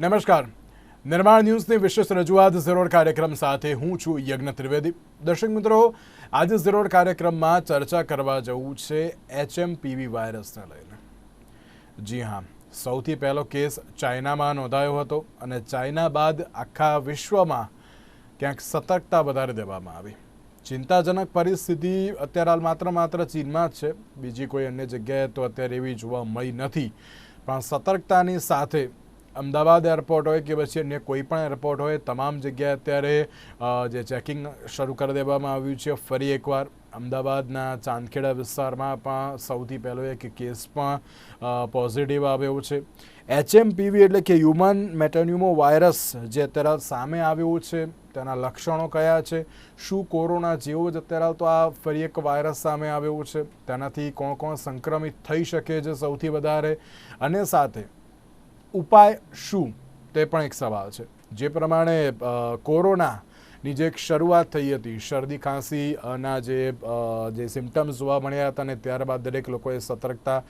નમસ્કાર. નિર્માણ ન્યૂઝની વિશેષ રજૂઆત ઝીરોડ કાર્યક્રમ સાથે હું છું યજ્ઞ ત્રિવેદી. દર્શક મિત્રો, આજે ઝીરોડ કાર્યક્રમમાં ચર્ચા કરવા જવું છે એચએમપીવી વાયરસને લઈને. જી હા, સૌથી પહેલો કેસ ચાઇનામાં નોંધાયો હતો અને ચાઇના બાદ આખા વિશ્વમાં ક્યાંક સતર્કતા વધારી દેવામાં આવી. ચિંતાજનક પરિસ્થિતિ અત્યારે હાલ માત્ર માત્ર ચીનમાં જ છે. બીજી કોઈ અન્ય જગ્યાએ તો અત્યારે એવી જોવા મળી નથી. પણ સતર્કતાની સાથે અમદાવાદ એરપોર્ટ હોય કે પછી અન્ય કોઈ પણ એરપોર્ટ હોય, તમામ જગ્યાએ અત્યારે જે ચેકિંગ શરૂ કરી દેવામાં આવ્યું છે. ફરી એકવાર અમદાવાદના ચાંદખેડા વિસ્તારમાં પણ સૌથી પહેલો એક કેસ પણ પોઝિટિવ આવ્યો છે. એચએમપીવી એટલે કે હ્યુમન મેટન્યુમો વાયરસ જે અત્યારે સામે આવ્યું છે, તેના લક્ષણો કયા છે? શું કોરોના જેવો જ અત્યારે તો આ ફરી એક વાયરસ સામે આવ્યો છે? તેનાથી કોણ કોણ સંક્રમિત થઈ શકે છે સૌથી વધારે? અને સાથે ઉપાય શું? તે પણ એક સવાલ છે. જે પ્રમાણે કોરોનાની જે એક શરૂઆત થઈ હતી, શરદી ખાંસીના જે જે સિમ્ટમ્સ જોવા મળ્યા હતા અને ત્યારબાદ દરેક લોકોએ સતર્કતા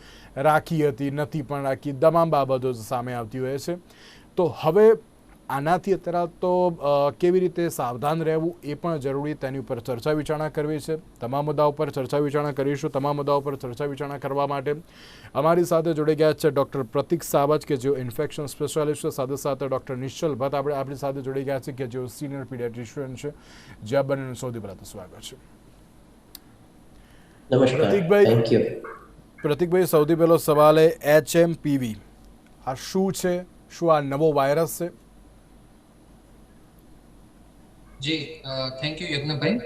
રાખી હતી, નથી પણ રાખી, તમામ બાબતો સામે આવતી હોય છે. તો હવે આનાથી અત્યારે તો કેવી રીતે સાવધાન રહેવું એ પણ જરૂરી તેની ઉપર ચર્ચા વિચારણા કરવી છે. તમામ મુદ્દા ઉપર ચર્ચા વિચારણા કરીશું. તમામ મુદ્દાઓ પર ચર્ચા વિચારણા કરવા માટે અમારી સાથે જોડાઈ ગયા છે ડૉક્ટર પ્રતિક સાવજ કે જેઓ ઇન્ફેક્શન સ્પેશિયાલિસ્ટ છે. સાથે સાથે ડૉક્ટર નિશ્ચલ ભટ્ટ આપણે આપણી સાથે જોડાઈ ગયા છે કે જેઓ સિનિયર પીડિયાટ્રિશિયન છે. જ્યાં બંનેનું સૌથી પહેલાં સ્વાગત છે. પ્રતીકભાઈ. પ્રતિકભાઈ સૌથી પહેલો સવાલ એ એચ એમ પીવી આ શું છે? શું આ નવો વાયરસ છે? જી થેન્ક યુ યજ્ઞભાઈ.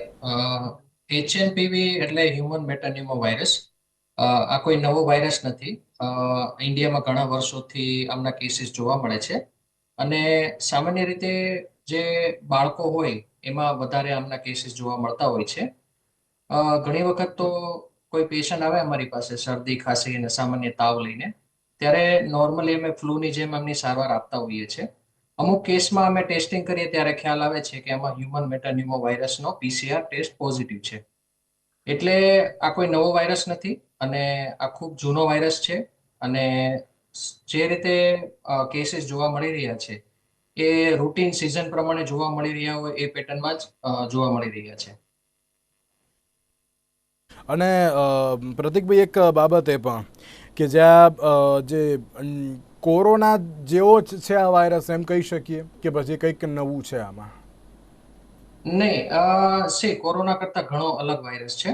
એચએનપીવી એટલે હ્યુમન મેટાનિમો વાયરસ આ કોઈ નવો વાયરસ નથી. ઇન્ડિયામાં ઘણા વર્ષોથી આમના કેસીસ જોવા મળે છે. અને સામાન્ય રીતે જે બાળકો હોય, એમાં વધારે આમના કેસીસ જોવા મળતા હોય છે. ઘણી વખત તો કોઈ પેશન્ટ આવે અમારી પાસે, શરદી, ખાંસી અને સામાન્ય તાવ લઈને. ત્યારે નોર્મલી અમે ફ્લૂની જેમ એમની સારવાર આપતા હોઈએ છીએ. અમુક કેસમાં અમે ટેસ્ટિંગ કરીએ ત્યારે ખ્યાલ આવે છે કે એમાં હ્યુમન મેટાન્યુમો વાયરસનો પીસીઆર ટેસ્ટ પોઝિટિવ છે. એટલે આ કોઈ નવો વાયરસ નથી અને આ ખૂબ જૂનો વાયરસ છે અને જે રીતે કેસીસ જોવા મળી રહ્યા છે એ રૂટીન સિઝન પ્રમાણે જોવા મળી રહ્યા હોય એ પેટર્નમાં જ જોવા મળી રહ્યા છે. અને પ્રતિકભાઈ એક બાબત એ પણ કે જ્યાં જે કોરોના જેવો જ છે આ વાયરસ, એમ કહી શકીએ કે પછી કંઈક નવું છે આમાં? નહીં, અ કોરોના કરતા ઘણો અલગ વાયરસ છે.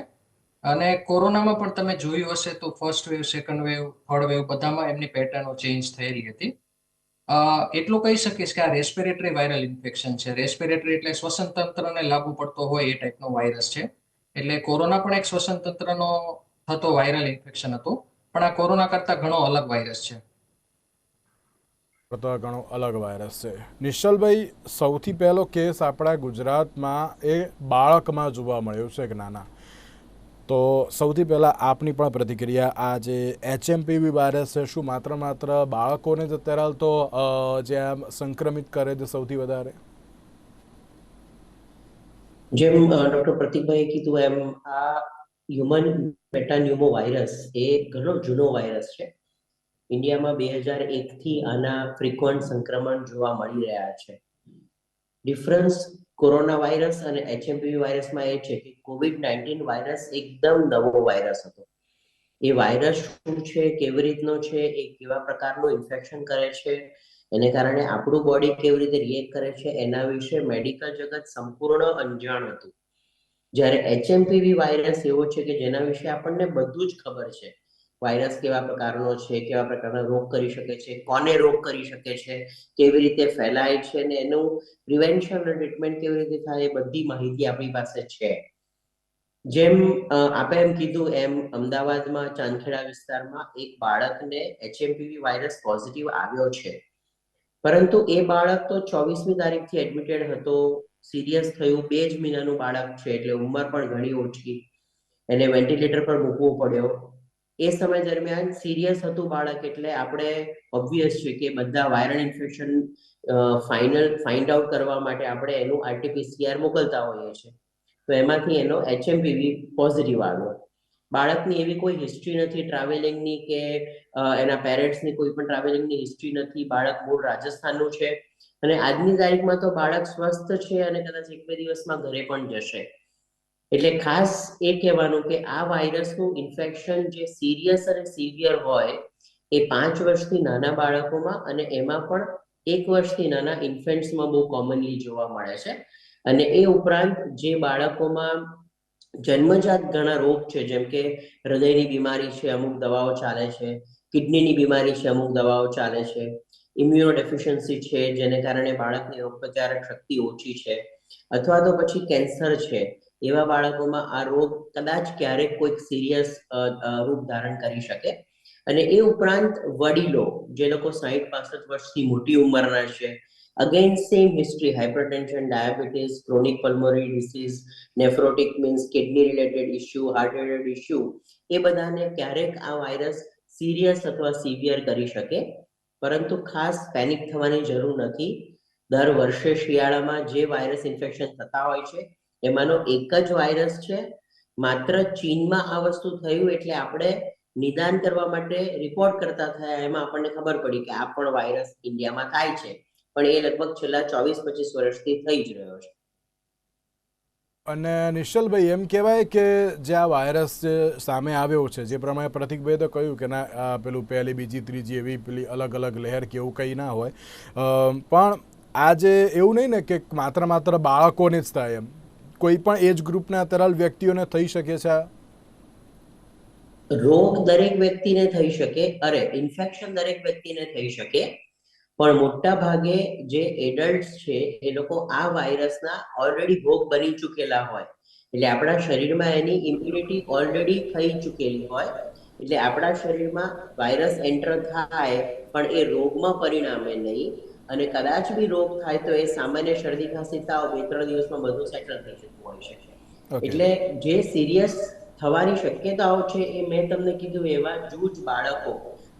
અને કોરોનામાં પણ તમે જોયું હશે તો first wave second wave third wave બધામાં એમની પેટર્નો ચેન્જ થયેલી હતી. એટલું કહી શકીશ કે આ રેસ્પિરેટરી વાયરલ ઇન્ફેક્શન છે. રેસ્પિરેટરી એટલે શ્વસન તંત્રને લાગુ પડતો હોય એ ટાઈપનો વાયરસ છે. એટલે કોરોના પણ એક શ્વસન તંત્રનો થતો વાયરલ ઇન્ફેક્શન હતું. પણ આ કોરોના કરતા ઘણો અલગ વાયરસ છે. કરતાં ઘણો અલગ વાયરસ છે. નિશ્ચલભાઈ સૌથી પહેલો કેસ આપણા ગુજરાતમાં એ બાળકમાં જોવા મળ્યો છે નાના. તો સૌથી પહેલાં આપની પણ પ્રતિક્રિયા, આ જે એચએમપીવી વાયરસ છે, શું માત્ર માત્ર બાળકોને જ અત્યારે હાલ તો જે સંક્રમિત કરે છે સૌથી વધારે? જેમ ડોક્ટર પ્રતિકભાઈએ કીધું એમ, આ હ્યુમન મેટાન્યુમો વાયરસ એ ઘણો જૂનો વાયરસ છે. ઇન્ડિયામાં બે હજાર એકથી આના ફ્રિકવન્ટ સંક્રમણ જોવા મળી રહ્યા છે. ડિફરન્સ કોરોના વાયરસ અને એચએમપીવી વાયરસમાં એ છે કે કોવિડ નાઇન્ટીન વાયરસ એકદમ નવો વાયરસ હતો. એ વાયરસ શું છે, કેવી રીતનો છે, એ કેવા પ્રકારનું ઇન્ફેક્શન કરે છે, એને કારણે આપણું બોડી કેવી રીતે રિએક્ટ કરે છે, એના વિશે મેડિકલ જગત સંપૂર્ણ અંજાણ હતું. જ્યારે એચએમપીવી વાયરસ એવો છે કે જેના વિશે આપણને બધું જ ખબર છે વાયરસ કેવા પ્રકારનો છે, કેવા પ્રકારનો રોગ કરી શકે છે, કોને રોગ કરી શકે છે, કેવી રીતે ફેલાય છે અને એનું પ્રિવેન્શન અને ટ્રીટમેન્ટ કેવી રીતે થાય એ બધી માહિતી આપણી પાસે છે. જેમ આપે એમ કીધું એમ અમદાવાદમાં ચાંદખેડા વિસ્તારમાં એક બાળકને એચએમપીવી વાયરસ પોઝિટિવ આવ્યો છે. પરંતુ એ બાળક તો ચોવીસમી તારીખથી એડમિટેડ હતો સિરિયસ થયું, બે જ મહિનાનું બાળક છે, એટલે ઉંમર પણ ઘણી ઓછી. એને વેન્ટિલેટર પર મૂકવો પડ્યો. એ સમય દરમિયાન સિરિયસ હતું બાળક એટલે આપણે ઓબ્વિયસ છે કે બધા viral infection final find out કરવા માટે આપણે એનું આરટીપીસીઆર મોકલતા હોઈએ છીએ. તો એમાંથી એનો એચએમપીવી પોઝિટિવ આવ્યો. બાળકની એવી કોઈ હિસ્ટ્રી નથી ટ્રાવેલિંગની કે એના પેરેન્ટ્સની કોઈ પણ ટ્રાવેલિંગની હિસ્ટ્રી નથી. બાળક મૂળ રાજસ્થાનનું છે. અને આજની તારીખમાં તો બાળક સ્વસ્થ છે અને કદાચ એક બે દિવસમાં ઘરે પણ જશે. એટલે ખાસ એ કહેવાનું કે આ વાયરસનું ઇન્ફેક્શન જે સિરિયસ અને સિવિયર હોય, એ પાંચ વર્ષથી નાના બાળકોમાં અને એમાં પણ એક વર્ષથી નાના ઇન્ફેન્ટ્સમાં બહુ કોમનલી જોવા મળે છે. અને એ ઉપરાંત જે બાળકોમાં જન્મજાત ઘણા રોગ છે, જેમ કે હૃદયની બીમારી છે, અમુક દવાઓ ચાલે છે, કિડનીની બીમારી છે, અમુક દવાઓ ચાલે છે ઇમ્યુનો ડેફિશિયન્સી છે, જેને કારણે બાળકની રોગપ્રતિકારક શક્તિ ઓછી છે, અથવા તો પછી કેન્સર છે. એવા બાળકોમાં આ રોગ કદાચ ક્યારેક કોઈક સિરિયસ રૂપ ધારણ કરી શકે. અને એ ઉપરાંત વડીલો, જે લોકો સાહીઠ પાસઠ વર્ષથી મોટી ઉંમરના છે again same history hypertension diabetes chronic pulmonary disease nephrotic means kidney related issue heart related issue એ બધાને ક્યારેક આ વાયરસ સિરિયસ અથવા સિવિયર કરી શકે. પરંતુ ખાસ પેનિક થવાની જરૂર નથી. દર વર્ષે શિયાળામાં જે વાયરસ ઇન્ફેક્શન થતા હોય છે એમાંનો એક જ વાયરસ છે. માત્ર ચીનમાં આ વસ્તુ થયું એટલે આપણે નિદાન કરવા માટે રિપોર્ટ કરતા થયા એમાં આપણને ખબર પડી કે આ પણ વાયરસ ઇન્ડિયામાં થાય છે. પણ એ લગભગ છેલ્લા ચોવીસ પચીસ વર્ષથી થઈ જ રહ્યો છે. અને નિશ્ચલભાઈ, એમ કહેવાય કે જે આ વાયરસ સામે આવ્યો છે, જે પ્રમાણે પ્રતિકભાઈ તો કહ્યું કે ના પેલું પહેલી, બીજી, ત્રીજી એવી પેલી અલગ અલગ લહેર કે એવું કંઈ ના હોય. પણ આજે એવું નહીં ને કે માત્ર માત્ર બાળકોને જ થાય એમ. કોઈ પણ એજ ગ્રુપના તરાલ વ્યક્તિઓને થઈ શકે છે રોગ દરેક વ્યક્તિને થઈ શકે, અરે ઇન્ફેક્શન દરેક વ્યક્તિને થઈ શકે, પણ મોટા ભાગે જે એડલ્ટ છે, એ લોકો આ વાયરસના ઓલરેડી ભોગ બની ચૂકેલા હોય. એટલે આપણા શરીરમાં એની ઇમ્યુનિટી ઓલરેડી થઈ ચૂકેલી હોય. એટલે આપણા શરીરમાં વાયરસ એન્ટર થાય, પણ એ રોગમાં પરિણામે નહીં. અને કદાચ બી રોગ થાય તો એ સામાન્ય શરદી ખાંસી તાવ બે ત્રણ દિવસમાં બધું સેટલ થઈ જતું હોય છે. એટલે જે સિરિયસ થવાની શક્યતાઓ છે એ મેં તમને કીધું એવા જૂજ બાળકો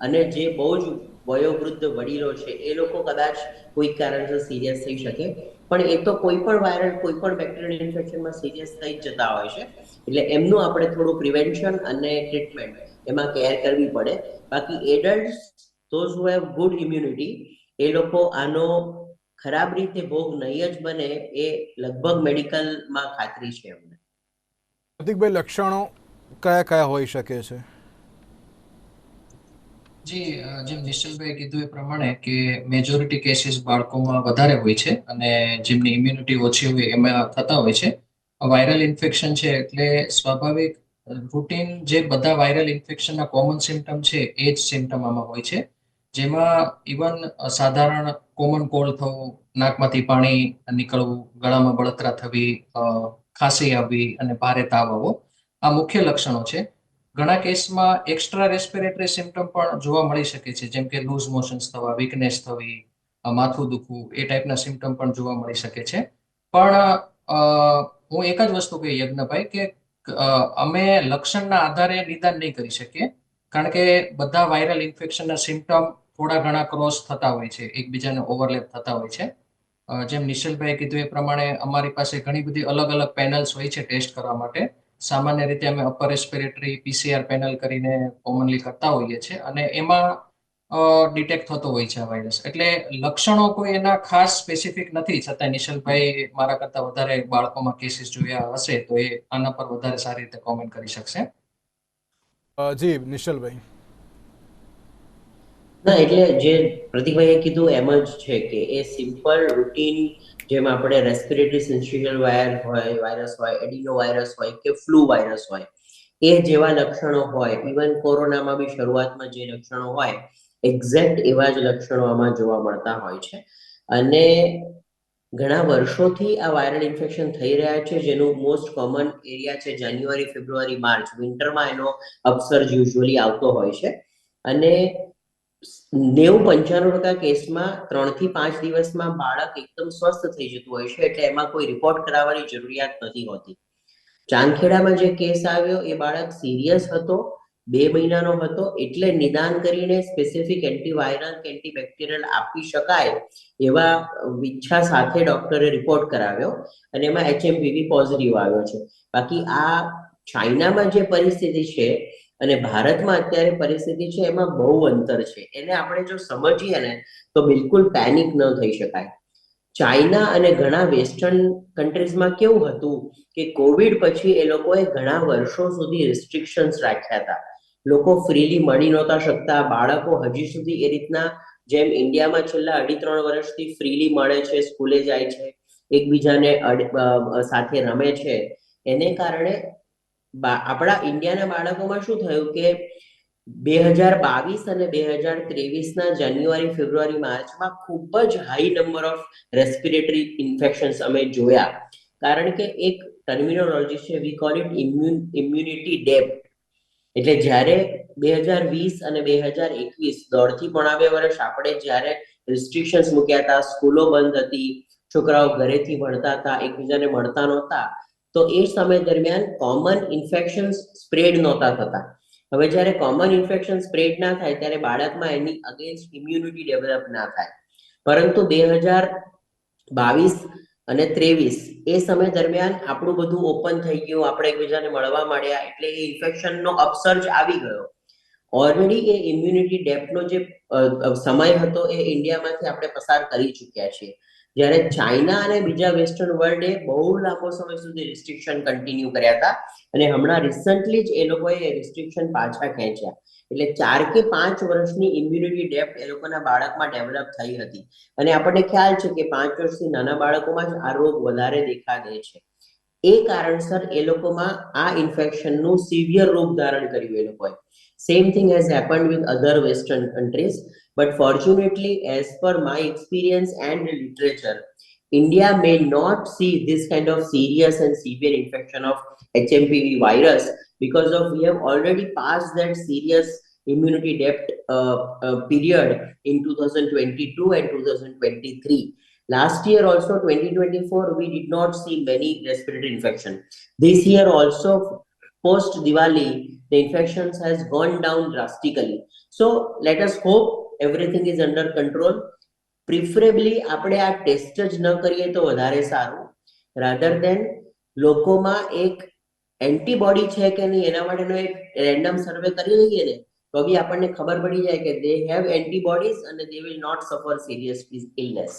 અને જે બહુ જ વયોવૃદ્ધ વડીલો છે એ લોકો કદાચ કોઈ કારણસર સિરિયસ થઈ શકે. પણ એ તો કોઈ પણ વાયરલ કોઈ પણ બેક્ટેરિયલ ઇન્ફેક્શનમાં સિરિયસ થઈ જતા હોય છે. એટલે એમનું આપણે થોડું પ્રિવેન્શન અને ટ્રીટમેન્ટ એમાં કેર કરવી પડે. બાકી adult those who have good immunity એ લોકો આનો ખરાબ રીતે ભોગ નહીં જ બને એ લગભગ મેડિકલમાં ખાતરી છે એમને. પ્રતિકભાઈ લક્ષણો કયા કયા હોઈ શકે છે? જી જેમ નિશ્ચલભાઈ કીધું એ પ્રમાણે કે મેજોરિટી કેસીસ બાળકોમાં વધારે હોય છે અને જેમની ઇમ્યુનિટી ઓછી હોય એમાં થતા હોય છે. વાયરલ ઇન્ફેક્શન છે એટલે સ્વાભાવિક રૂટીન જે બધા વાયરલ ઇન્ફેક્શનના કોમન સિમ્ટમ છે એ જ સિમ્ટમ આમાં હોય છે. જેમાં ઇવન સાધારણ કોમન કોલ્ડ થવું, નાકમાંથી પાણી નીકળવું, ગળામાં બળતરા થવી ખાંસી આવવી અને ભારે તાવ આવવો, આ મુખ્ય લક્ષણો છે. ઘણા કેસમાં એક્સ્ટ્રા રેસ્પિરેટરી સિમ્ટમ પણ જોવા મળી શકે છે, જેમ કે લૂઝ મોશન્સ થવા વીકનેસ થવી માથું દુખવું, એ ટાઈપના સિમ્ટમ પણ જોવા મળી શકે છે. પણ હું એક જ વસ્તુ કહી, યજ્ઞભાઈ, કે અમે લક્ષણના આધારે નિદાન નહીં કરી શકીએ, કારણ કે બધા વાયરલ ઇન્ફેક્શનના સિમ્ટમ થોડા ઘણા ક્રોસ થતા હોય છે, એકબીજાને ઓવરલેપ થતા હોય છે. જેમ નિશલભાઈ કીધું એ પ્રમાણે અમારી પાસે ઘણી બધી અલગ અલગ પેનલ્સ હોય છે ટેસ્ટ કરવા માટે. સામાન્ય રીતે અમે અપર રેસ્પિરેટરી પીસીઆર પેનલ કરીને કોમનલી કરતા હોઈએ છીએ અને એમાં ડિટેક્ટ થતો હોય છે આ વાયરસ એટલે લક્ષણો કોઈ એના ખાસ સ્પેસિફિક નથી છતાં નિશલભાઈ મારા કરતા વધારે બાળકોમાં કેસીસ જોયા હશે તો એ આના પર વધારે સારી રીતે કોમેન્ટ કરી શકશે. જી નિશ્ચલભાઈ ના, એટલે જે પ્રતિકભાઈએ કીધું એમ જ છે કે એ સિમ્પલ રૂટીન જેમ આપણે રેસ્પિરેટરી સિન્સ્ટિશિયલ વાયર હોય વાયરસ હોય એડિનો વાયરસ હોય કે ફ્લૂ વાયરસ હોય, એ જેવા લક્ષણો હોય ઇવન કોરોનામાં બી શરૂઆતમાં જે લક્ષણો હોય એક્ઝેક્ટ એવા જ લક્ષણો આમાં જોવા મળતા હોય છે. અને ઘણા વર્ષોથી આ વાયરલ ઇન્ફેક્શન થઈ રહ્યા છે, જેનું મોસ્ટ કોમન એરિયા છે જાન્યુઆરી ફેબ્રુઆરી માર્ચ વિન્ટરમાં એનો અપસર્જ યુઝ્યુઅલી આવતો હોય છે. અને નેવું પંચાણું ટકા કેસમાં ત્રણથી પાંચ દિવસમાં બાળક એકદમ સ્વસ્થ થઈ જતું હોય છે, એટલે એમાં કોઈ રિપોર્ટ કરાવવાની જરૂરિયાત નથી હોતી. ચાંદખેડામાં જે કેસ આવ્યો, એ બાળક સિરિયસ હતો, બે મહિનાનો હતો, એટલે નિદાન કરીને સ્પેસિફિક એન્ટીવાયરલ કે એન્ટીબેક્ટેરિયલ આપી શકાય એવા ઈચ્છા સાથે ડોક્ટરે રિપોર્ટ કરાવ્યો અને એમાં એચએમપીવી પોઝિટિવ આવ્યો છે. બાકી આ ચાઇનામાં જે પરિસ્થિતિ છે અને ભારતમાં અત્યારે પરિસ્થિતિ છે એમાં બહુ અંતર છે. એને આપણે જો સમજીએ ને, તો બિલકુલ પેનિક ન થઈ શકાય. ચાઇના અને ઘણા વેસ્ટર્ન કન્ટ્રીઝમાં કેવું હતું કે કોવિડ પછી એ લોકોએ ઘણા વર્ષો સુધી રિસ્ટ્રિક્શન્સ રાખ્યા હતા. લોકો ફ્રીલી મળી નહોતા શકતા, બાળકો હજી સુધી એ રીતના જેમ ઇન્ડિયામાં છેલ્લા અઢી ત્રણ વર્ષથી ફ્રીલી મળે છે, સ્કૂલે જાય છે, એકબીજાને સાથે રમે છે. એને કારણે આપણા ઇન્ડિયાના બાળકોમાં શું થયું કે બે હજાર બાવીસ અને બે હજાર ત્રેવીસના જાન્યુઆરી, ફેબ્રુઆરી, માર્ચમાં ખૂબ જ high number of respiratory infections અમે જોયા. કારણ કે એક ટર્મિનોલોજી છે we call it immune immunity depth એટલે જ્યારે બે હજાર વીસ અને બે હજાર એકવીસ દોઢથી પોણા બે વર્ષ આપણે જ્યારે રિસ્ટ્રિક્શન્સ મૂક્યા હતા, સ્કૂલો બંધ હતી, છોકરાઓ ઘરેથી ભણતા હતા, એકબીજાને મળતા નહોતા તો એ સમય દરમિયાન કોમન ઇન્ફેક્શન સ્પ્રેડ નહોતા થતા. હવે જ્યારે કોમન ઇન્ફેક્શન સ્પ્રેડ ના થાય, ત્યારે બાળકમાં એની અગેન્સ્ટ ઇમ્યુનિટી ડેવલપ ના થાય. પરંતુ બે હજાર બાવીસ અને ત્રેવીસ એ સમય દરમિયાન આપણું બધું ઓપન થઈ ગયું, આપણે એકબીજાને મળવા માંડ્યા, એટલે એ ઇન્ફેક્શનનો અપસર્જ આવી ગયો. ઓલરેડી એ ઇમ્યુનિટી ડેપનો જે સમય હતો, એ ઇન્ડિયામાંથી આપણે પસાર કરી ચૂક્યા છીએ. જ્યારે ચાઇના અને બીજા વેસ્ટર્ન વર્લ્ડે બહુ લાંબો સમય સુધી રિસ્ટ્રિક્શન કન્ટિન્યુ કર્યા હતા અને હમણાં રિસન્ટલી જ એ લોકોએ રિસ્ટ્રિક્શન પાછા ખેંચ્યા. એટલે ચાર કે પાંચ વર્ષની ઇમ્યુનિટી ડેપ્થ એ લોકોના બાળકમાં ડેવલપ થઈ હતી. અને આપણને ખ્યાલ છે કે પાંચ વર્ષથી નાના બાળકોમાં જ આ રોગ વધારે દેખા દે છે. એ કારણસર એ લોકોમાં આ ઇન્ફેક્શનનું સિવિયર રૂપ ધારણ કર્યું એ લોકોએ. Same thing has happened with other western countries but fortunately as per my experience and literature india may not see this kind of serious and severe infection of hmpv virus because of we have already passed that serious immunity depth uh, uh, period in 2022 and 2023 last year also 2024 we did not see many respiratory infection. This year also post diwali the infections has gone down drastically. So let us hope everything is under control preferably આપણે આ test જ ન કરીએ તો વધારે સારું. Rather દેન લોકોમાં એક એન્ટીબોડી છે કે નહીં એના માટેનો એક રેન્ડમ સર્વે કરી લઈએ ને તો બી આપણને ખબર પડી જાય કે દે હેવ એન્ટીબોડીઝ અને they will not suffer serious illness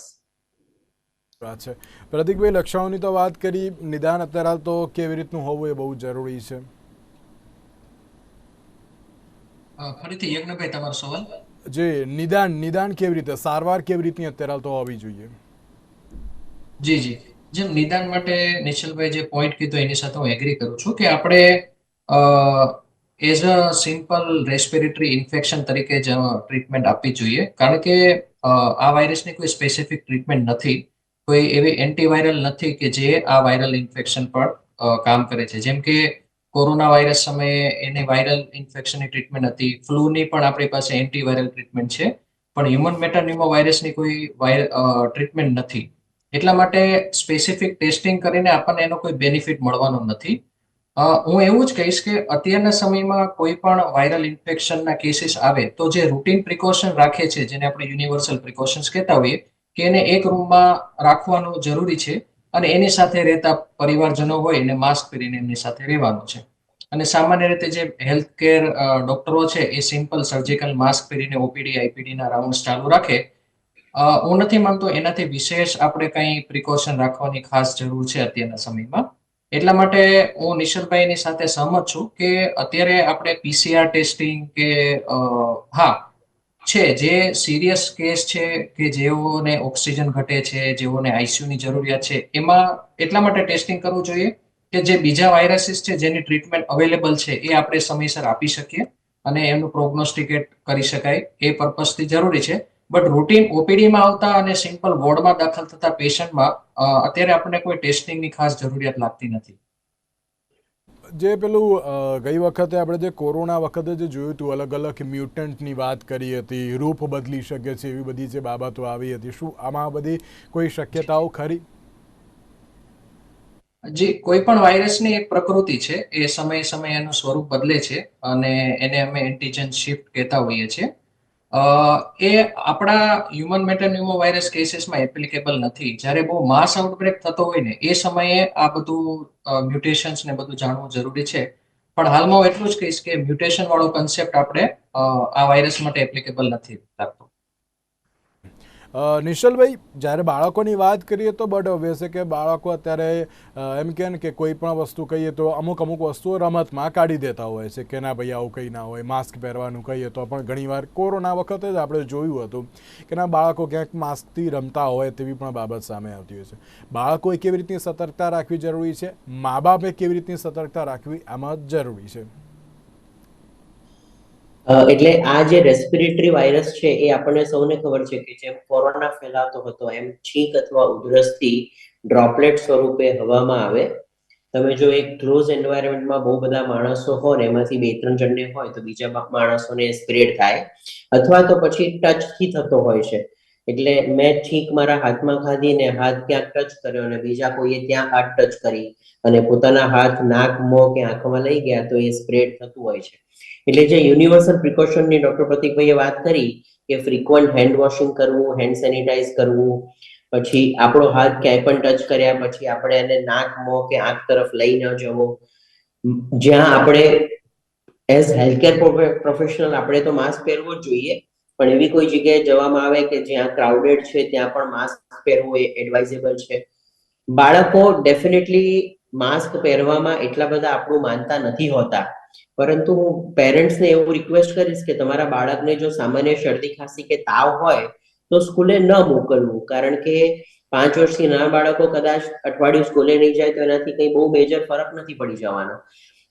વાત છે. પ્રતિકભાઈ લક્ષણોની તો વાત કરી. નિદાન અત્યારે તો કેવી રીતનું હોવું એ બહુ જરૂરી છે. ફરીથી યજ્ઞભાઈ તમારો સવાલ. જે નિદાન નિદાન કેવી રીતે, સારવાર કેવી રીતની અત્યારે તો હોવી જોઈએ? જી જી. જેમ નિદાન માટે નિશલભાઈ જે પોઈન્ટ કીધો એની સાથે હું એગ્રી કરું છું કે આપણે as a simple respiratory infection તરીકે જ ટ્રીટમેન્ટ આપવી જોઈએ. કારણ કે આ વાયરસની કોઈ સ્પેસિફિક ટ્રીટમેન્ટ નથી. કોઈ એવી એન્ટીવાયરલ નથી કે જે આ વાયરલ ઇન્ફેક્શન પર કામ કરે છે. જેમ કે કોરોના વાયરસ સમયે એને વાયરલ ઇન્ફેક્શનની ટ્રીટમેન્ટ હતી. ફ્લૂની પણ આપણી પાસે એન્ટીવાયરલ ટ્રીટમેન્ટ છે. પણ હ્યુમન મેટાન્યુમો વાયરસની કોઈ ટ્રીટમેન્ટ નથી. એટલા માટે સ્પેસિફિક ટેસ્ટિંગ કરીને આપણને એનો કોઈ બેનિફિટ મળવાનો નથી. હું એવું જ કહીશ કે અત્યારના સમયમાં કોઈ પણ વાયરલ ઇન્ફેક્શનના કેસીસ આવે તો જે રૂટીન પ્રિકોશન રાખે છે, જેને આપણે યુનિવર્સલ પ્રિકોશન્સ કહેતા હોઈએ, કે એને એક રૂમમાં રાખવાનું જરૂરી છે. અને એની સાથે રહેતા પરિવારજનો હોય એને માસ્ક પહેરીને એમની સાથે રહેવાનું છે. અને સામાન્ય રીતે જે હેલ્થ કેર ડોક્ટરો છે એ સિમ્પલ સર્જિકલ માસ્ક પહેરીને ઓપીડી આઈપીડીના રાઉન્ડ ચાલુ રાખે. હું નથી માનતો એનાથી વિશેષ આપણે કંઈ પ્રિકોશન રાખવાની ખાસ જરૂર છે અત્યારના સમયમાં. એટલા માટે હું નિશલભાઈની સાથે સહમત છું કે અત્યારે આપણે પીસીઆર ટેસ્ટિંગ કે હા છે, જે સિરિયસ કેસ છે કે જેઓને ઓક્સિજન ઘટે છે, જેઓને આઈસીયુની જરૂરિયાત છે, એમાં એટલા માટે ટેસ્ટિંગ કરવું જોઈએ કે જે બીજા વાયરસીસ છે, જેની ટ્રીટમેન્ટ અવેલેબલ છે, એ આપણે સમયસર આપી શકીએ અને એમનું પ્રોગ્નોસ્ટિકેટ કરી શકાય, એ પર્પઝથી જરૂરી છે. બટ રૂટીન ઓપીડીમાં આવતા અને સિમ્પલ વોર્ડમાં દાખલ થતા પેશન્ટમાં અત્યારે આપણને કોઈ ટેસ્ટિંગની ખાસ જરૂરિયાત લાગતી નથી. જે પેલું ગઈ વખતે આપણે જે કોરોના વખતે જે જોયું હતું, અલગ અલગ મ્યુટન્ટની વાત કરી હતી, રૂપ બદલી શકે છે એવી બધી જે બાબતો આવી હતી, શું આમાં બધી કોઈ શક્યતાઓ ખરી? જી કોઈ પણ વાયરસની એક પ્રકૃતિ છે, એ સમય સમય એનું સ્વરૂપ બદલે છે અને એને અમે એન્ટીજન શિફ્ટ કહેતા હોઈએ છીએ. એ આપણા હ્યુમન મેટાન્યુમો વાયરસ કેસીસમાં એપ્લિકેબલ નથી. જ્યારે બહુ માસ આઉટબ્રેક થતો હોય ને, એ સમયે આ બધું મ્યુટેશન્સ ને બધું જાણવું જરૂરી છે. પણ હાલમાં હું એટલું જ કહીશ કે મ્યુટેશન વાળો કન્સેપ્ટ આપણે આ વાયરસ માટે એપ્લિકેબલ નથી. લાગતો અ, નિશ્ચલભાઈ જ્યારે બાળકોની વાત કરીએ તો બટ ઓબ્વિયસ કે બાળકો અત્યારે એમ કહે કે કોઈ પણ વસ્તુ કહીએ તો અમુક અમુક વસ્તુઓ રમતમાં કાઢી દેતા હોય છે કે ના ભાઈ આવું કંઈ ના હોય માસ્ક પહેરવાનું કહીએ તો પણ ઘણીવાર કોરોના વખતે જ આપણે જોયું હતું કે ના બાળકો ક્યાંક માસ્કથી રમતા હોય તેવી પણ બાબત સામે આવતી હોય છે. બાળકોએ કેવી રીતની સતર્કતા રાખવી જરૂરી છે? મા બાપે કેવી રીતની સતર્કતા રાખવી? આમાં જરૂરી છે. એટલે આ જે રેસ્પિરેટરી વાયરસ છે, એ આપણને સૌને ખબર છે કે જેમ કોરોના ફેલાતો હતો, એમ છીંક અથવા ઉધરસથી ડ્રોપલેટ સ્વરૂપે હવામાં આવે. તમે જો એક ક્લોઝ એન્વાયરમેન્ટમાં બહુ બધા માણસો હોય, એમાંથી બે ત્રણ જણને હોય, તો બીજા માણસોને સ્પ્રેડ થાય. અથવા તો પછી ટચથી થતો હોય છે. એટલે મેં છીંક મારા હાથમાં ખાધી ને હાથ ક્યાંક ટચ કર્યો અને બીજા કોઈએ ત્યાં હાથ ટચ કરી અને પોતાના હાથ, નાક, મોં કે આંખમાં લઈ ગયા તો એ સ્પ્રેડ થતું હોય છે. એટલે જે યુનિવર્સલ પ્રિકોશનની ડોક્ટર પ્રતિકભાઈએ વાત કરી કે ફ્રીક્વન્ટ હેન્ડ વોશિંગ કરવું, હેન્ડ સેનિટાઈઝ કરવું, પછી આપણો હાથ ક્યાંય પણ ટચ કર્યા પછી આપણે એને નાક, મોં કે આંખ તરફ લઈ ન જવો. જ્યાં આપણે એઝ હેલ્થકેર પ્રોફેશનલ આપણે તો માસ્ક પહેરવો જ જોઈએ. પણ એવી કોઈ જગ્યાએ જવામાં આવે કે જ્યાં ક્રાઉડેડ છે, ત્યાં પણ માસ્ક પહેરવું એ એડવાઇઝેબલ છે. બાળકો ડેફિનેટલી માસ્ક પહેરવામાં એટલા બધા આપણું માનતા નથી હોતા. પરંતુ હું પેરેન્ટ્સને એવું રિક્વેસ્ટ કરીશ કે તમારા બાળકને જો સામાન્ય શરદી, ખાંસી કે તાવ હોય, તો સ્કૂલે ન મોકલવું. કારણ કે પાંચ વર્ષથી નાના બાળકો કદાચ અઠવાડિયું સ્કૂલે નહીં જાય તો એનાથી કંઈ બહુ મેજર ફરક નથી પડી જવાનો.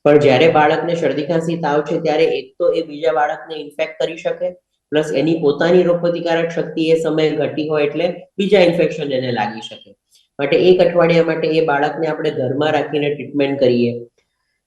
પણ જ્યારે બાળકને શરદી, ખાંસી, તાવ છે, ત્યારે એક તો એ બીજા બાળકને ઇન્ફેક્ટ કરી શકે. પ્લસ એની પોતાની રોગપ્રતિકારક શક્તિ એ સમયે ઘટી હોય એટલે બીજા ઇન્ફેક્શન એને લાગી શકે. માટે એક અઠવાડિયા માટે એ બાળકને આપણે ઘરમાં રાખીને ટ્રીટમેન્ટ કરીએ.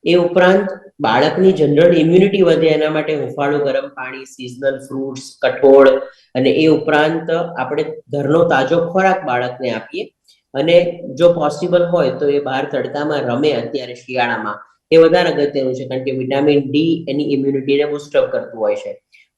એ ઉપરાંત બાળકની જનરલ ઇમ્યુનિટી વધે એના માટે હુંફાળું ગરમ પાણી સિઝનલ ફ્રૂટ્સ કઠોળ અને એ ઉપરાંત આપણે ઘરનો તાજો ખોરાક બાળકને આપીએ. અને જો પોસિબલ હોય તો એ બહાર તડકામાં રમે અત્યારે શિયાળામાં. એ વધારે અગત્યનું છે કારણ કે વિટામિન ડી એની ઇમ્યુનિટીને બુસ્ટઅપ કરતું હોય છે.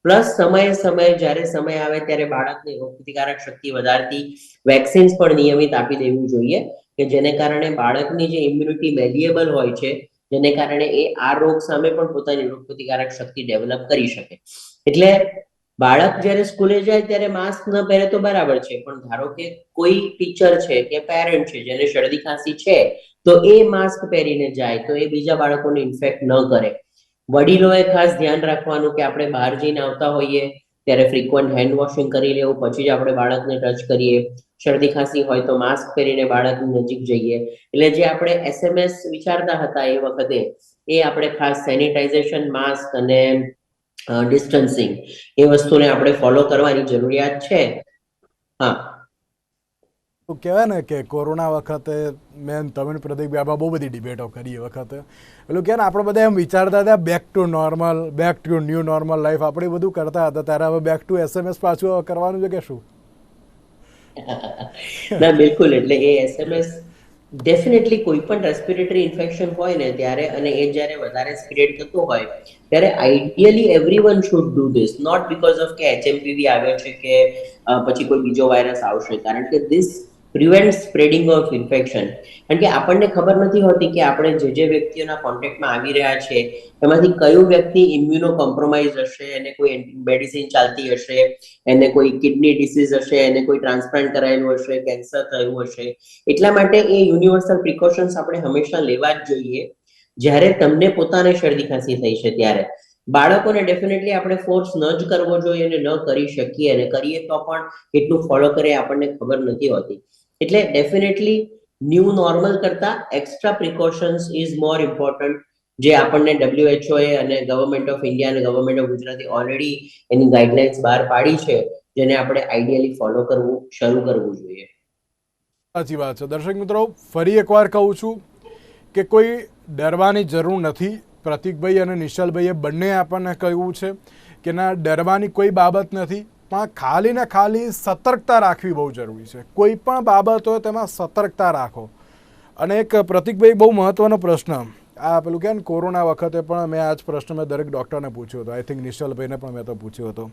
પ્લસ સમયે સમયે જ્યારે સમય આવે ત્યારે બાળકની રોગપ્રતિકારક શક્તિ વધારતી વેક્સિન્સ પણ નિયમિત આપી દેવી જોઈએ કે જેને કારણે બાળકની જે ઇમ્યુનિટી મેલિએબલ હોય છે, જેને કારણે એ આ રોગ સામે પણ પોતાની રોગપ્રતિકારક શક્તિ ડેવલપ કરી શકે. એટલે બાળક જ્યારે સ્કૂલે જાય ત્યારે માસ્ક ન પહેરે તો બરાબર છે, પણ ધારો કે કોઈ ટીચર છે કે પેરેન્ટ છે જેને શરદી ખાંસી છે, તો એ માસ્ક પહેરીને જાય તો એ બીજા બાળકોને ઇન્ફેક્ટ ન કરે. વડીલોએ ખાસ ધ્યાન રાખવાનું કે આપણે બહાર જઈને આવતા હોઈએ, ત્યારે ફ્રીક્વન્ટ હેન્ડ વોશિંગ કરી લેવું, પછી જ આપણે બાળકને ટચ કરીએ. શરદી ખાંસી હોય તો માસ્ક પહેરીને બાળકની નજીક જઈએ. એટલે જે આપણે એસએમએસ વિચારતા હતા એ વખતે, એ આપણે ખાસ સેનિટાઇઝેશન માસ્ક અને ડિસ્ટન્સિંગ એ વસ્તુને આપણે ફોલો કરવાની જરૂરિયાત છે. હા. કહેવાય ને કે કોરોના વખતે મેં તમે ને પ્રદીપ બાબા બહુ બધી ડિબેટો કરી એ વખતે. એટલું કે આપણે બધા એમ વિચારતા હતા back to normal back to new normal life આપણે બધું કરતા હતા. ત્યારે હવે બેક ટુ એસએમએસ પાછું કરવાનું છે કે શું? ના, બિલકુલ. એટલે એ એસએમએસ ડેફિનેટલી કોઈ પણ રેસ્પિરેટરી ઇન્ફેક્શન હોય ને ત્યારે, અને એ જ્યારે વધારે સ્પ્રેડ થતું હોય, ત્યારે ideally everyone should do this not because of કે એચએમપીવી આવ્યો છે કે પછી કોઈ બીજો વાયરસ આવશે. કારણ કે this prevent spreading of infection કારણ કે આપણને ખબર નથી હોતી કે આપણે જે જે વ્યક્તિઓના કોન્ટેક્ટમાં આવી રહ્યા છે, એમાંથી કયું વ્યક્તિ ઇમ્યુનો કોમ્પ્રોમાઇઝ હશે, એને કોઈ મેડિસિન ચાલતી હશે, એને કોઈ કિડની ડિસીઝ હશે, એને કોઈ ટ્રાન્સપ્લાન્ટ કરાયેલું હશે કેન્સર થયું હશે. એટલા માટે એ યુનિવર્સલ પ્રિકોશન્સ આપણે હંમેશા લેવા જ જોઈએ. જ્યારે તમને પોતાને શરદી ખાંસી થઈ છે ત્યારે. બાળકોને ડેફિનેટલી આપણે ફોર્સ ન જ કરવો જોઈએ અને ન કરી શકીએ અને કરીએ તો પણ કેટલું ફોલો કરે આપણને ખબર નથી હોતી. એટલે ડેફિનેટલી ન્યૂ નોર્મલ કરતા extra precautions is more important જે આપણને ડબ્લ્યુએચઓ એ અને ગવર્મેન્ટ ઓફ ઇન્ડિયા અને ગવર્મેન્ટ ઓફ ગુજરાતે ઓલરેડી એની ગાઈડલાઇન્સ બહાર પાડી છે, જેને આપણે આઈડિયલી ફોલો કરવું, શરૂ કરવું જોઈએ. સાચી વાત છે. દર્શક મિત્રો, ફરી એકવાર કહું છું કે કોઈ ડરવાની જરૂર નથી. પ્રતિકભાઈ અને નિશાલભાઈએ બંને આપણને કહ્યું છે કે ના, ડરવાની કોઈ બાબત નથી. પણ ખાલી ને ખાલી સતર્કતા રાખવી બહુ જરૂરી છે. કોઈ પણ બાબત હોય તેમાં સતર્કતા રાખો. અને એક પ્રતિકભાઈ બહુ મહત્વનો પ્રશ્ન. આ પેલું કે ને કોરોના વખતે પણ મેં આ જ પ્રશ્ન મેં દરેક ડૉક્ટરને પૂછ્યો હતો. આઈ થિંક નિશ્ચલભાઈને પણ મેં તો પૂછ્યો હતો.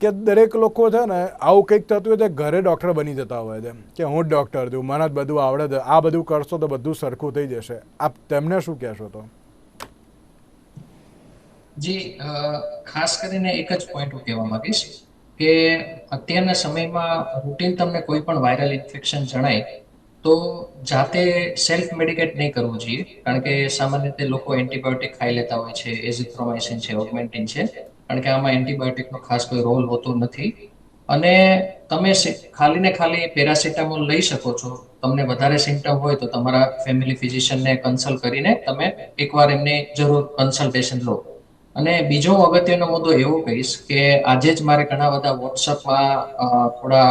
કે દરેક લોકો છે ને આવું કંઈક થતું હોય તો ઘરે ડૉક્ટર બની જતા હોય છે. કે હું જ ડૉક્ટર છું, મને જ બધું આવડે છે. આ બધું કરશો તો બધું સરખું થઈ જશે. આપ તેમને શું કહેશો તો? જી ખાસ કરીને એક જ પોઈન્ટ હું કહેવા માંગીશ. કે અત્યારના સમયમાં રૂટીન તમને કોઈ પણ વાયરલ ઇન્ફેક્શન જણાય, તો જાતે સેલ્ફ મેડિકેટ નહીં કરવું જોઈએ. કારણ કે સામાન્ય રીતે લોકો એન્ટીબાયોટિક ખાઈ લેતા હોય છે એઝિથ્રોમાઇસિન છે ઓગમેન્ટિન છે. કારણ કે આમાં એન્ટીબાયોટિકનો ખાસ કોઈ રોલ હોતો નથી. અને તમે ખાલી ને ખાલી પેરાસિટામોલ લઈ શકો છો. તમને વધારે સિમ્ટમ હોય તો તમારા ફેમિલી ફિઝિશિયનને કન્સલ્ટ કરીને તમે એકવાર એમની જરૂર કન્સલ્ટેશન લો. અને બીજો અગત્યનો મુદ્દો એવો કહીશ કે આજે જ મારે ઘણા બધા વોટ્સઅપમાં થોડા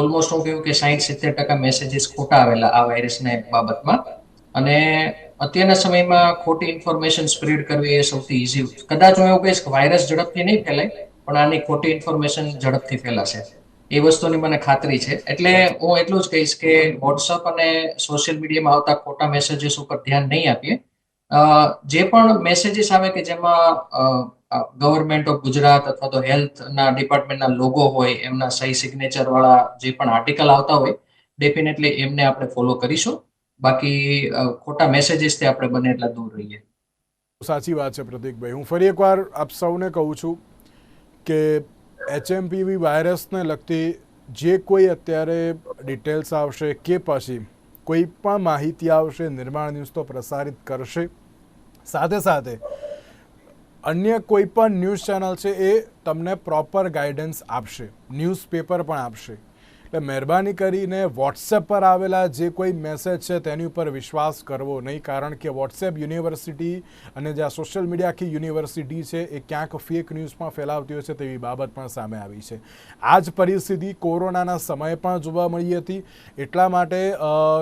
ઓલમોસ્ટ હું કહ્યું કે સાહીઠ સિત્તેર ટકા મેસેજીસ ખોટા આવેલા આ વાયરસને બાબતમાં. અને અત્યારના સમયમાં ખોટી ઇન્ફોર્મેશન સ્પ્રેડ કરવી એ સૌથી ઈઝી કદાચ હું એવું કહીશ કે વાયરસ ઝડપથી નહીં ફેલાય, પણ આની ખોટી ઇન્ફોર્મેશન ઝડપથી ફેલાશે. એ વસ્તુની મને ખાતરી છે. એટલે હું એટલું જ કહીશ કે વોટ્સઅપ અને સોશિયલ મીડિયામાં આવતા ખોટા મેસેજીસ ઉપર ધ્યાન નહીં આપીએ. જે પણ મેસેજીસ આવે કે જેમાં ગવર્મેન્ટ ઓફ ગુજરાત અથવા તો હેલ્થના ડિપાર્ટમેન્ટના લોગો હોય, એમના સહી સિગ્નેચર વાળા જે પણ આર્ટિકલ આવતા હોય ડેફિનેટલી એમને આપણે ફોલો કરીશું. બાકી ખોટા મેસેજીસથી આપણે બને એટલા દૂર રહીએ. સાચી વાત છે પ્રતિકભાઈ. હું ફરી એકવાર આપ સૌને કહું છું કે એચએમપીવી વાયરસને લગતી જે કોઈ અત્યારે ડિટેલ્સ આવશે કે પછી કોઈ પણ માહિતી આવશે, નિર્માણ ન્યૂઝ તો પ્રસારિત કરશે. સાથે સાથે અન્ય કોઈ પણ ન્યૂઝ ચેનલ છે એ તમને પ્રોપર ગાઈડન્સ આપશે. ન્યૂઝપેપર પણ આપશે. એટલે મહેરબાની કરીને વોટ્સએપ પર આવેલા જે કોઈ મેસેજ છે તેની ઉપર વિશ્વાસ કરવો નહીં, કારણ કે વોટ્સએપ યુનિવર્સિટી અને જે આ સોશિયલ મીડિયા આખી યુનિવર્સિટી છે એ ક્યાંક ફેક ન્યૂઝમાં ફેલાવતી હોય છે તેવી બાબત પણ સામે આવી છે. આ જ પરિસ્થિતિ કોરોનાના સમયે પણ જોવા મળી હતી. એટલા માટે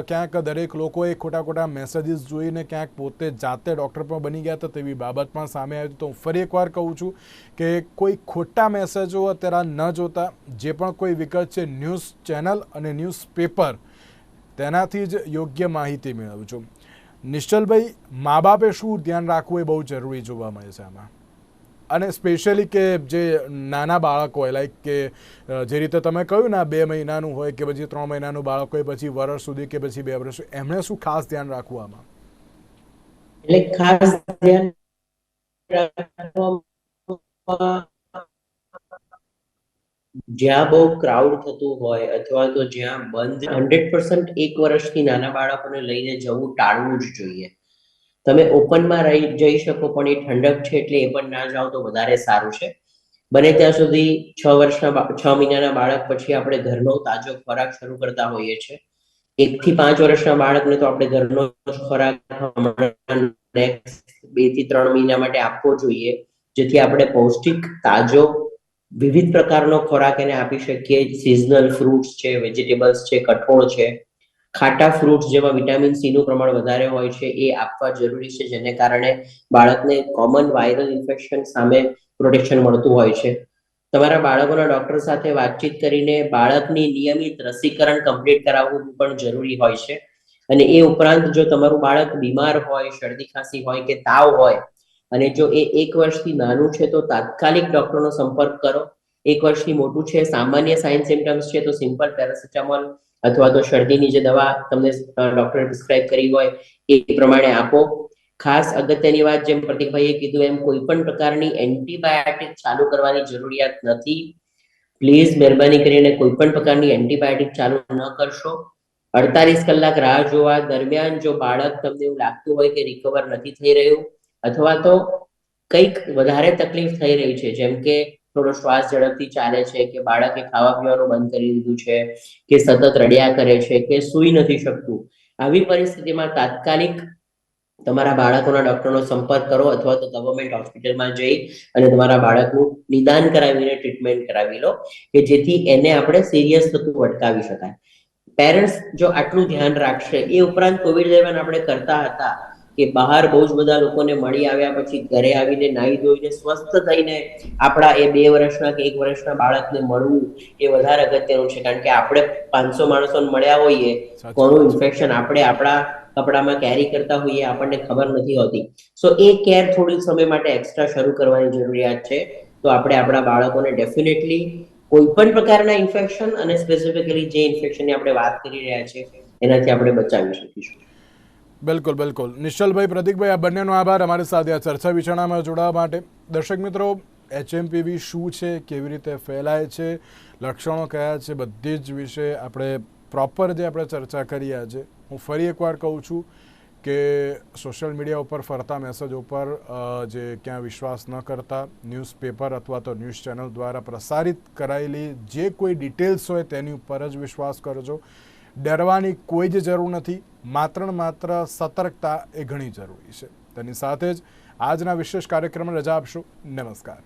ક્યાંક દરેક લોકોએ ખોટા ખોટા મેસેજીસ જોઈને ક્યાંક પોતે જાતે ડૉક્ટર પણ બની ગયા હતા તેવી બાબત પણ સામે આવી તો હું ફરી એકવાર કહું છું કે કોઈ ખોટા મેસેજો અત્યારે ન જોતા, જે પણ કોઈ વિકલ્પ છે ન્યૂઝ ચેનલ અને ન્યૂઝ પેપર તેનાથી જ યોગ્ય માહિતી મેળવું છું. નિશ્ચલભાઈ, મા બાપે શું ધ્યાન રાખવું એ બહુ જરૂરી જોવા મળે છે આમાં. અને સ્પેશિયલી કે જે નાના બાળક હોય લાઈક કે જે રીતે તમે કહ્યું ને બે મહિનાનું હોય કે પછી ત્રણ મહિનાનું બાળક હોય, પછી વર્ષ સુધી કે પછી બે વર્ષ એમણે શું ખાસ ધ્યાન રાખવું આમાં? એટલે ખાસ ધ્યાન રાખવામાં જ્યાં બહુ ક્રાઉડ થતું હોય અથવા તો જ્યાં બંધ હંડ્રેડ પર્સન્ટ એક વર્ષથી નાના બાળકોને લઈને જવું ટાળવું જ જોઈએ. તમે ઓપનમાં રહી, જઈ શકો પણ એ ઠંડક છે એટલે એ પણ ના જાઓ તો વધારે સારું છે. બને ત્યાં સુધી છ વર્ષના છ મહિનાના બાળક પછી આપણે ઘરનો તાજો ખોરાક શરૂ કરતા હોઈએ છીએ એક થી પાંચ વર્ષના બાળકને તો આપણે ઘરનો ખોરાક બેથી ત્રણ મહિના માટે આપવો જોઈએ, જેથી આપણે પૌષ્ટિક, તાજો વિવિધ પ્રકારનો ખોરાક એને આપી શકીએ. સિઝનલ ફ્રૂટ્સ છે વેજીટેબલ્સ છે, કઠોળ છે. ખાટા ફ્રૂટ્સ જેમાં વિટામિન સી નું પ્રમાણ વધારે હોય છે, એ આપવા જરૂરી છે, જેને કારણે બાળકને કોમન વાયરલ ઇન્ફેક્શન સામે પ્રોટેક્શન મળતું હોય છે. તમારા બાળકોના ડોક્ટર સાથે વાતચીત કરીને બાળકની નિયમિત રસીકરણ કમ્પ્લીટ કરાવવું પણ જરૂરી હોય છે. અને એ ઉપરાંત જો તમારું બાળક બીમાર હોય, શરદી ખાંસી હોય કે તાવ હોય અને જો એ એક વર્ષથી નાનું છે, તો તાત્કાલિક ડોક્ટરનો સંપર્ક કરો. એક વર્ષથી મોટું છે, સામાન્ય સાઇન સિમ્ટમ્સ છે, તો સિમ્પલ પેરાસિટામોલ અથવા તો શરદીની જે દવા તમને ડોક્ટરે પ્રિસ્ક્રાઇબ કરી હોય, એ પ્રમાણે આપો. ખાસ અગત્યની વાત જેમ પ્રતિકભાઈએ કીધું, એમ કોઈ પણ પ્રકારની એન્ટીબાયોટિક ચાલુ કરવાની જરૂરિયાત નથી. પ્લીઝ મહેરબાની કરીને કોઈ પણ પ્રકારની એન્ટીબાયોટિક ચાલુ ન કરશો. અડતાલીસ કલાક રાહ જોવા દરમિયાન જો બાળક તમને એવું લાગતું હોય કે રિકવર નથી થઈ રહ્યું અથવા તો કંઈક વધારે તકલીફ થઈ રહી છે, જેમ કે થોડો શ્વાસ ઝડપથી ચાલે છે, કે બાળકે ખાવા પીવાનું બંધ કરી દીધું છે, કે સતત રડ્યા કરે છે, કે સૂઈ નથી શકતું. આવી પરિસ્થિતિમાં તાત્કાલિક તમારા બાળકોના ડોક્ટરનો સંપર્ક કરો અથવા તો ગવર્મેન્ટ હોસ્પિટલમાં જઈ અને તમારા બાળકનું નિદાન કરાવીને ટ્રીટમેન્ટ કરાવી લો, કે જેથી એને આપણે સિરિયસ થતું અટકાવી શકાય. પેરેન્ટ્સ જો આટલું ધ્યાન રાખશે, એ ઉપરાંત કોવિડ દરમિયાન આપણે કરતા હતા કે બહાર બહુ જ બધા લોકોને મળી આવ્યા પછી ઘરે આવીને નાહી ધોઈને સ્વસ્થ થઈને આપણા એ બે વર્ષના કે એક વર્ષના બાળકને મળવું એ વધારે અગત્યનું છે. કારણ કે આપણે પાંચસો માણસોને મળ્યા હોઈએ કોનું ઇન્ફેક્શન આપણે આપણા કપડામાં કેરી કરતા હોઈએ આપણને ખબર નથી હોતી. સો એ કેર થોડી સમય માટે એક્સ્ટ્રા શરૂ કરવાની જરૂરિયાત છે. તો આપણે આપણા બાળકોને ડેફિનેટલી કોઈ પણ પ્રકારના ઇન્ફેક્શન અને સ્પેસિફિકલી જે ઇન્ફેક્શનની આપણે વાત કરી રહ્યા છીએ એનાથી આપણે બચાવી શકીશું. બિલકુલ બિલકુલ. નિશ્ચલભાઈ પ્રતિકભાઈ આ બંનેનો આભાર. અમારી સાથે આ ચર્ચા વિચારણામાં જોડાવા માટે. દર્શક મિત્રો, એચએમપીવી શું છે? કેવી રીતે ફેલાય છે? લક્ષણો કયા છે? બધી જ વિશે આપણે પ્રોપર જે આપણે ચર્ચા કરી આજે, હું ફરી એકવાર કહું છું કે સોશિયલ મીડિયા ઉપર ફરતા મેસેજ ઉપર જે ક્યાં વિશ્વાસ ન કરતા ન્યૂઝપેપર અથવા તો ન્યૂઝ ચેનલ દ્વારા પ્રસારિત કરાયેલી જે કોઈ ડિટેલ્સ હોય તેની ઉપર જ વિશ્વાસ કરજો. ડરવાની કોઈ જ જરૂર નથી. માત્ર ને માત્ર સતર્કતા એ ઘણી જરૂરી છે. તેની સાથે જ આજના વિશેષ કાર્યક્રમ રજા આપશો. નમસ્કાર.